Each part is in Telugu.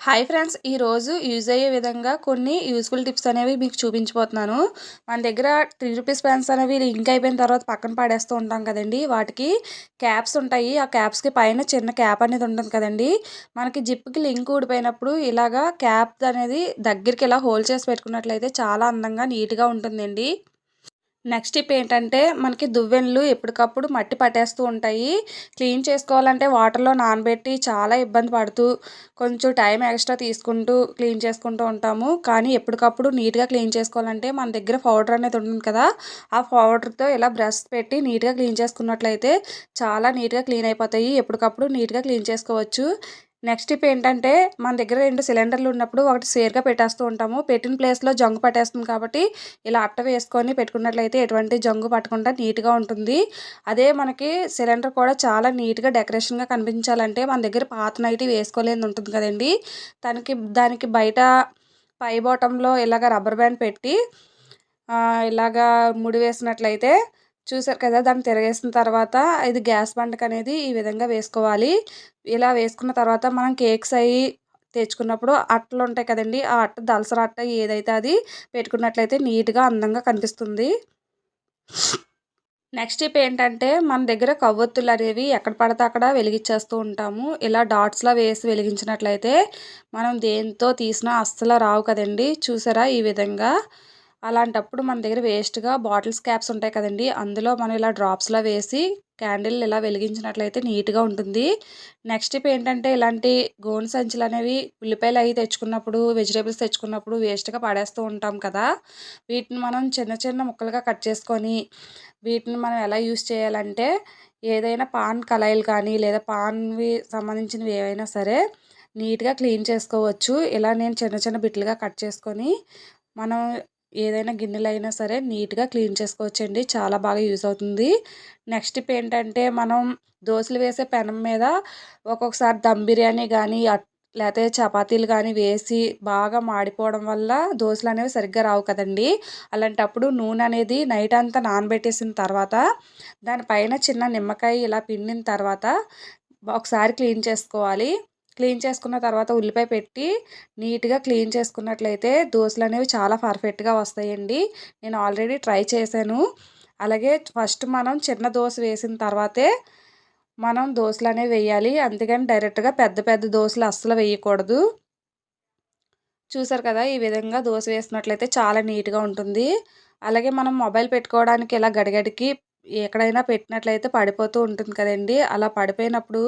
హాయ్ ఫ్రెండ్స్ ఈరోజు యూజ్ అయ్యే విధంగా కొన్ని యూస్ఫుల్ టిప్స్ అనేవి మీకు చూపించబోతున్నాను. మన దగ్గర త్రీ రూపీస్ పెన్స్ అనేవి లింక్ అయిపోయిన తర్వాత పక్కన పడేస్తూ ఉంటాం కదండి. వాటికి క్యాప్స్ ఉంటాయి. ఆ క్యాప్స్కి పైన చిన్న క్యాప్ అనేది ఉంటుంది కదండి. మనకి జిప్కి లింక్ ఊడిపోయినప్పుడు ఇలాగా క్యాప్ అనేది దగ్గరికి ఇలా హోల్డ్ చేసి పెట్టుకున్నట్లయితే చాలా అందంగా నీట్గా ఉంటుందండి. నెక్స్ట్ టిప్ ఏంటంటే మనకి దువ్వెనలు ఎప్పటికప్పుడు మట్టి పట్టేస్తూ ఉంటాయి. క్లీన్ చేసుకోవాలంటే వాటర్లో నానబెట్టి చాలా ఇబ్బంది పడుతూ కొంచెం టైం ఎక్స్ట్రా తీసుకుంటూ క్లీన్ చేసుకుంటూ ఉంటాము. కానీ ఎప్పటికప్పుడు నీట్గా క్లీన్ చేసుకోవాలంటే మన దగ్గర పౌడర్ అనేది ఉంటుంది కదా ఆ పౌడర్తో ఇలా బ్రష్ పెట్టి నీట్గా క్లీన్ చేసుకున్నట్లయితే చాలా నీట్గా క్లీన్ అయిపోతాయి. ఎప్పటికప్పుడు నీట్గా క్లీన్ చేసుకోవచ్చు. నెక్స్ట్ టిప్ ఏంటంటే మన దగ్గర రెండు సిలిండర్లు ఉన్నప్పుడు ఒకటి సేర్గా పెట్టేస్తూ ఉంటాము. పెట్టిన ప్లేస్లో జంగు పట్టేస్తుంది కాబట్టి ఇలా అట్ట వేసుకొని పెట్టుకున్నట్లయితే ఎటువంటి జంగు పట్టకుండా నీట్గా ఉంటుంది. అదే మనకి సిలిండర్ కూడా చాలా నీట్గా డెకరేషన్గా కనిపించాలంటే మన దగ్గర పాత నైట్ వేసుకోలేని ఉంటుంది కదండి. దానికి దానికి బయట పై బాటంలో ఇలాగ రబ్బర్ బ్యాండ్ పెట్టి ఇలాగా ముడి వేసినట్లయితే చూసారు కదా దాన్ని తిరగేసిన తర్వాత ఇది గ్యాస్ బండకు అనేది ఈ విధంగా వేసుకోవాలి. ఇలా వేసుకున్న తర్వాత మనం కేక్స్ అవి తెచ్చుకున్నప్పుడు అట్టలు ఉంటాయి కదండి. ఆ అట్ట దలసర అట్ట ఏదైతే అది పెట్టుకున్నట్లయితే నీట్గా అందంగా కనిపిస్తుంది. నెక్స్ట్ టిప్ ఏంటంటే మన దగ్గర కవ్వొత్తులు అనేవి ఎక్కడ పడితే అక్కడ వెలిగించేస్తూ ఉంటాము. ఇలా డాట్స్లో వేసి వెలిగించినట్లయితే మనం దేంతో తీసినా అస్సలు రావు కదండి. చూసారా ఈ విధంగా? అలాంటప్పుడు మన దగ్గర వేస్ట్గా బాటిల్స్ క్యాప్స్ ఉంటాయి కదండి అందులో మనం ఇలా డ్రాప్స్లో వేసి క్యాండిల్ ఇలా వెలిగించినట్లయితే నీట్గా ఉంటుంది. నెక్స్ట్ టిప్ ఏంటంటే ఇలాంటి గోను సంచులు అనేవి ఉల్లిపాయలు అవి తెచ్చుకున్నప్పుడు వెజిటేబుల్స్ తెచ్చుకున్నప్పుడు వేస్ట్గా పడేస్తూ ఉంటాం కదా. వీటిని మనం చిన్న చిన్న ముక్కలుగా కట్ చేసుకొని వీటిని మనం ఎలా యూస్ చేయాలంటే ఏదైనా పాన్ కళాయిలు కానీ లేదా పాన్వి సంబంధించినవి ఏవైనా సరే నీట్గా క్లీన్ చేసుకోవచ్చు. ఇలా నేను చిన్న చిన్న బిట్లుగా కట్ చేసుకొని మనం ఏదైనా గిన్నెలు అయినా సరే నీట్గా క్లీన్ చేసుకోవచ్చండి. చాలా బాగా యూజ్ అవుతుంది. నెక్స్ట్ టిప్ ఏంటంటే మనం దోశలు వేసే పెనం మీద ఒక్కొక్కసారి దమ్ బిర్యానీ కానీ లేకపోతే చపాతీలు కానీ వేసి బాగా మాడిపోవడం వల్ల దోశలు అనేవి సరిగ్గా రావు కదండి. అలాంటప్పుడు నూనె అనేది నైట్ అంతా నానబెట్టేసిన తర్వాత దానిపైన చిన్న నిమ్మకాయ ఇలా పిండిన తర్వాత ఒకసారి క్లీన్ చేసుకోవాలి. క్లీన్ చేసుకున్న తర్వాత ఉల్లిపాయ పెట్టి నీట్గా క్లీన్ చేసుకున్నట్లయితే దోశలు అనేవి చాలా పర్ఫెక్ట్గా వస్తాయండి. నేను ఆల్రెడీ ట్రై చేశాను. అలాగే ఫస్ట్ మనం చిన్న దోశ వేసిన తర్వాతే మనం దోశలు అనేవి వేయాలి. అందుకని డైరెక్ట్గా పెద్ద పెద్ద దోశలు అస్సలు వేయకూడదు. చూసారు కదా! ఈ విధంగా దోశ వేసినట్లయితే చాలా నీట్గా ఉంటుంది. అలాగే మనం మొబైల్ పెట్టుకోవడానికి ఇలా గడిగడికి ఎక్కడైనా పెట్టినట్లయితే పడిపోతూ ఉంటుంది కదండి. అలా పడిపోయినప్పుడు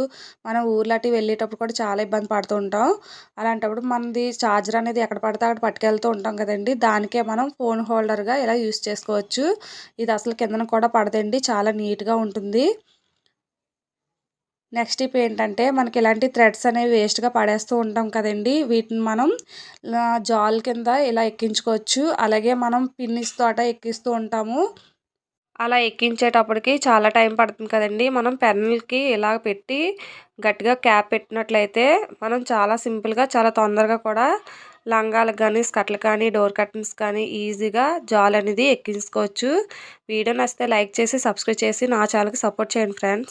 మనం ఊర్లాటి వెళ్ళేటప్పుడు కూడా చాలా ఇబ్బంది పడుతూ ఉంటాం. అలాంటప్పుడు మనది ఛార్జర్ అనేది ఎక్కడ పడితే అక్కడ పట్టుకెళ్తూ ఉంటాం కదండి. దానికే మనం ఫోన్ హోల్డర్గా ఇలా యూస్ చేసుకోవచ్చు. ఇది అసలు కిందన కూడా పడదండి. చాలా నీట్గా ఉంటుంది. నెక్స్ట్ ఇప్పుడు ఏంటంటే మనకి ఇలాంటి థ్రెడ్స్ అనేవి వేస్ట్గా పడేస్తూ ఉంటాం కదండి. వీటిని మనం జాల్ కింద ఇలా ఎక్కించుకోవచ్చు. అలాగే మనం పిన్నిస్ తోట ఎక్కిస్తూ ఉంటాము. అలా ఎక్కించేటప్పటికి చాలా టైం పడుతుంది కదండి. మనం పెన్నులకి ఇలా పెట్టి గట్టిగా క్యాప్ పెట్టినట్లయితే మనం చాలా సింపుల్గా చాలా తొందరగా కూడా లంగాలకు కానీ స్కర్ట్లు కానీ డోర్ కర్టన్స్ కానీ ఈజీగా జాల్ అనేది ఎక్కించుకోవచ్చు. వీడియో నచ్చితే లైక్ చేసి సబ్స్క్రైబ్ చేసి నా ఛానల్కి సపోర్ట్ చేయండి ఫ్రెండ్స్.